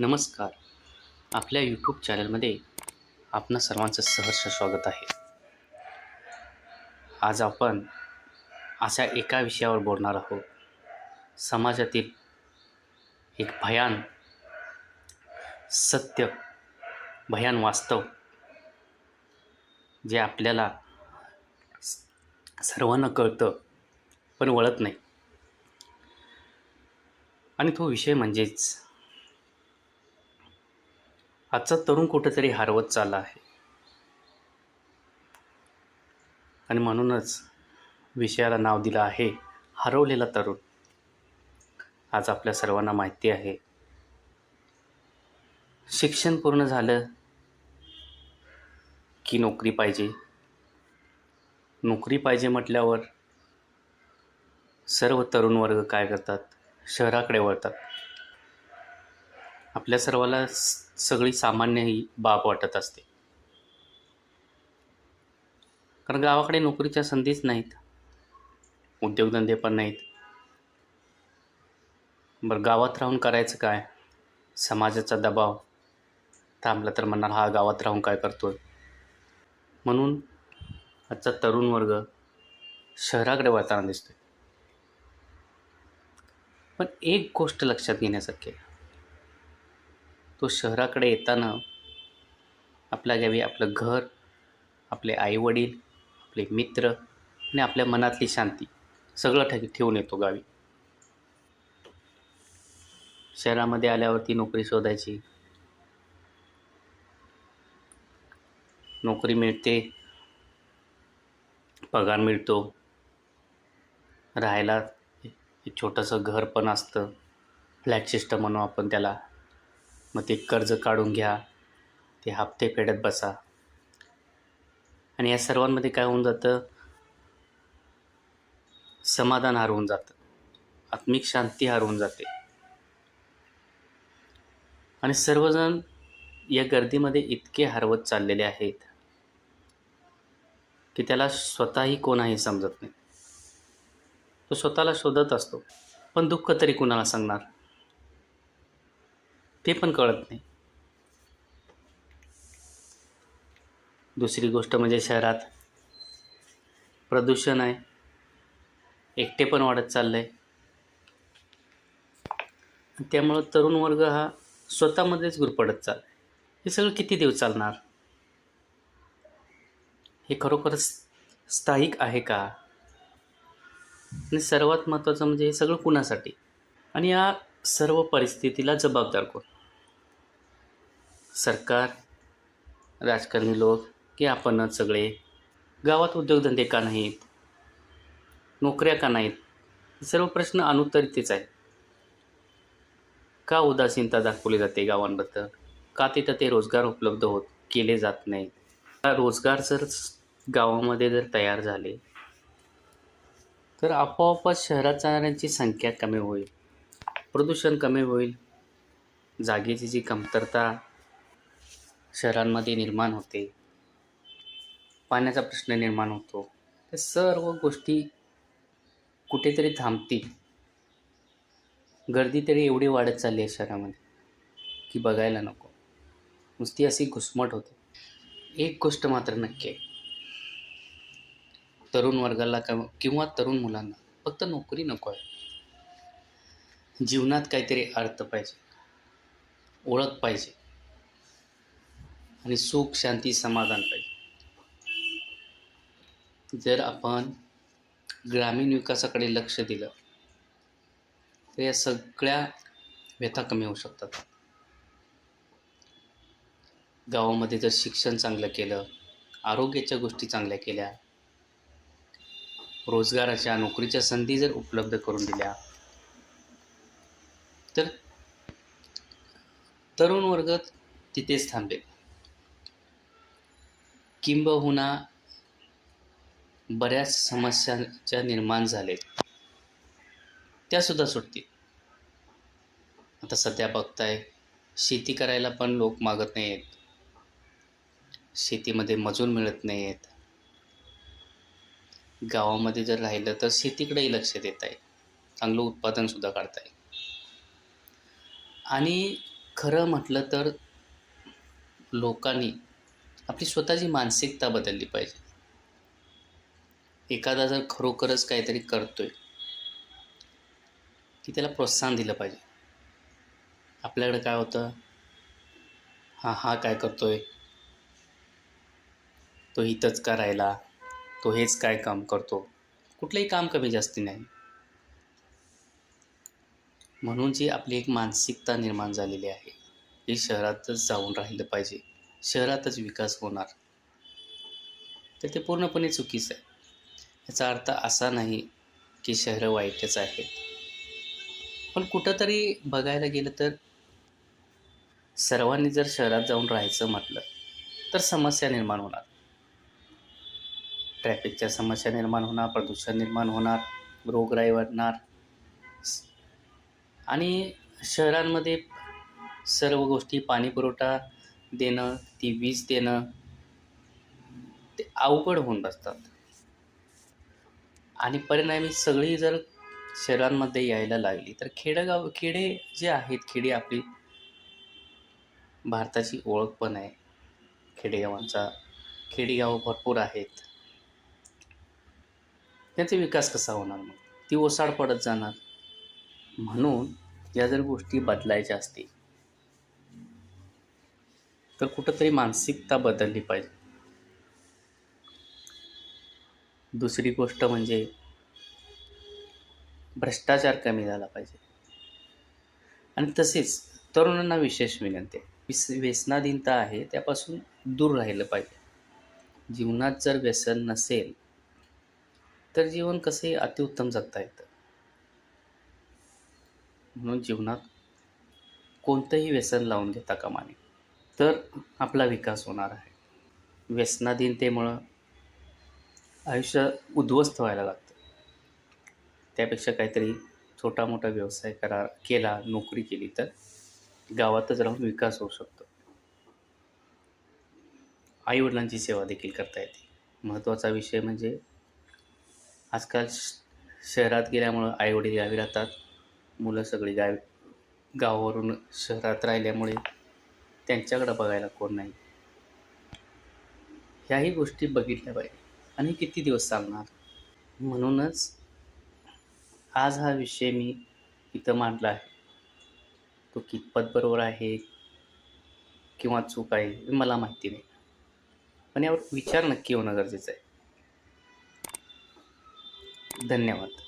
नमस्कार. आपल्या यूट्यूब चॅनलमध्ये आपणा सर्वांचं सहर्ष स्वागत आहे. आज आपण अशा एका विषयावर बोलणार आहोत. समाजातील एक भयान सत्य भयान वास्तव जे आपल्याला सर्वांना कळतं पण वळत नाही. आणि तो विषय म्हणजेच आजचा तरुण कुठेतरी हरवत चालला आहे. आणि म्हणूनच विषयाला नाव दिलं आहे हरवलेला तरुण. आज आपल्या सर्वांना माहिती आहे. शिक्षण पूर्ण झालं की नोकरी पाहिजे. नोकरी पाहिजे म्हटल्यावर सर्व तरुण वर्ग काय करतात? शहराकडे वळतात. आपल्या सर्वाला सगळी सामान्य ही बाब वाटत असते. कारण गावाकडे नोकरीच्या संधीच नाहीत. उद्योगधंदे पण नाहीत. बरं गावात राहून करायचं काय? समाजाचा दबाव. थांबला तर म्हणणार हा गावात राहून काय करतोय? म्हणून आजचा तरुण वर्ग शहराकडे वळताना दिसतोय. पण एक गोष्ट लक्षात घेण्यासारखी आहे. तो शहराकडे येताना आपल्या गावी आपलं घर आपले आईवडील आपले मित्र आणि आपल्या मनातली शांती सगळं ठे ठेवून येतो गावी. शहरामध्ये आल्यावरती नोकरी शोधायची. नोकरी मिळते पगार मिळतो. राहायला एक छोटंसं घर पण असतं. फ्लॅट सिस्टम म्हणू आपण त्याला. मग ते कर्ज काढून घ्या ते हप्ते फेडत बसा. आणि या सर्वांमध्ये काय होऊन जातं? समाधान हरवून जातं. आत्मिक शांती हरवून जाते. आणि सर्वजण या गर्दीमध्ये इतके हरवत चाललेले आहेत की त्याला स्वतःही कोणाही समजत नाही. तो स्वतःला शोधत असतो. पण दुःख तरी कुणाला सांगणार? ते पण कळत नाही. दुसरी गोष्ट म्हणजे शहरात प्रदूषण आहे. एकटे पण वाढत चाललं आहे त्यामुळं तरुण वर्ग हा स्वतःमध्येच गुरपडत चाल हे सगळं किती दिवस चालणार? हे खरोखरच स्थायिक आहे का? आणि सर्वात महत्त्वाचं म्हणजे हे सगळं कुणासाठी? आणि या सर्व परिस्थितीला जबाबदार कोण? सरकार राजकारणी लोक की आपणच सगळे. गावात उद्योगधंदे का नाहीत? नोकऱ्या का नाहीत? सर्व प्रश्न अनुत्तरितच आहेत. का उदासीनता दाखवली जाते गावांबद्दल? का तिथं ते रोजगार उपलब्ध होत केले जात नाहीत? रोजगार जर गावामध्ये जर तयार झाले तर आपोआपच शहरात जाणाऱ्यांची संख्या कमी होईल. प्रदूषण कमी होईल. जागेची जी कमतरता शहरांमध्ये निर्माण होते. पाण्याचा प्रश्न निर्माण होतो. त्या सर्व गोष्टी कुठेतरी थांबतील. गर्दी तरी एवढी वाढत चालली आहे शहरामध्ये की बघायला नको. नुसती अशी घुसमट होते. एक गोष्ट मात्र नक्की आहे. तरुण वर्गाला किंवा किंवा तरुण मुलांना फक्त नोकरी नको आहे. जीवनात काहीतरी अर्थ पाहिजे. ओळख पाहिजे. आणि सुख शांती समाधान पाहिजे. जर आपण ग्रामीण विकासाकडे लक्ष दिलं तर या सगळ्या व्यथा कमी होऊ शकतात. गावामध्ये जर शिक्षण चांगलं केलं आरोग्याच्या गोष्टी चांगल्या केल्या रोजगाराच्या नोकरीच्या संधी जर उपलब्ध करून दिल्या तर तरुण वर्ग तिथेच थांबेल. किंबहुना बऱ्याच समस्या निर्माण झालेत. त्यासुद्धा सुटतील. आता सध्या बघताय शेती करायला पण लोक मागत नाही आहेत शेतीमध्ये मजूर मिळत नाही आहेत गावामध्ये जर राहिलं तर शेतीकडेही लक्ष देत आहे चांगलं उत्पादनसुद्धा काढत आहे आणि खरं म्हटलं तर लोकांनी आपली स्वतःची मानसिकता बदलली पाहिजे. एखादा जर खरोखरच काहीतरी करतोय की त्याला प्रोत्साहन दिलं पाहिजे. आपल्याकडे काय होतं? हा हा काय करतोय? तो इथंच का राहिला? तो हेच काय काम करतो? कुठलंही काम कमी जास्ती नाही. म्हणून जी आपली एक मानसिकता निर्माण झालेली आहे ही शहरातच जाऊन राहिलं पाहिजे. शहरातच विकास होणार. तर ते पूर्णपणे चुकीचं आहे. याचा अर्थ असा नाही की शहरं वाईटच आहेत. पण कुठंतरी बघायला गेलं तर सर्वांनी जर शहरात जाऊन राहायचं म्हटलं तर समस्या निर्माण होणार. ट्रॅफिकच्या समस्या निर्माण होणार प्रदूषण निर्माण होणार रोगराई वाढणार. आणि शहरांमध्ये सर्व गोष्टी पाणी पुरवठा देणं ती वीज देणं ते अवघड होऊन बसतात. आणि परिणामी सगळी जर शहरांमध्ये यायला लागली तर खेडेगाव खेडे जे आहेत खेडे आपली भारताची ओळख पण आहे. खेडेगावांचा खेडेगावं भरपूर आहेत. त्यांचा विकास कसा होणार मग? ती ओसाड पडत जाणार. म्हणून या जर गोष्टी बदलायच्या असतील तर कुठंतरी मानसिकता बदलली पाहिजे. दुसरी गोष्ट म्हणजे भ्रष्टाचार कमी झाला पाहिजे. आणि तसेच तरुणांना विशेष विनंती आहे. विस व्यसनाधीनता आहे त्यापासून दूर राहिलं पाहिजे. जीवनात जर व्यसन नसेल तर जीवन कसंही अतिउत्तम जगता येतं? म्हणून जीवनात कोणतंही व्यसन लावून घेता कामा नये. तर आपला विकास होणार आहे. व्यसनाधीनतेमुळं आयुष्य उद्ध्वस्त व्हायला लागतं. त्यापेक्षा काहीतरी छोटा मोठा व्यवसाय करा केला नोकरी केली तर गावातच राहून विकास होऊ शकतो. आईवडिलांची सेवा देखील करता येते. महत्त्वाचा विषय म्हणजे आजकाल श शहरात गेल्यामुळं आईवडील गावी राहतात. मुलं सगळी गावी गावावरून शहरात राहिल्यामुळे त्यांच्याकडं बघायला कोण नाही. ह्याही गोष्टी बघितल्या पाहिजे. आणि किती दिवस चालणार? म्हणूनच आज हा विषय मी इथं मांडला आहे. तो कितपत बरोबर आहे किंवा चूक आहे हे मला माहिती नाही. पण यावर विचार नक्की होणं गरजेचं आहे. धन्यवाद.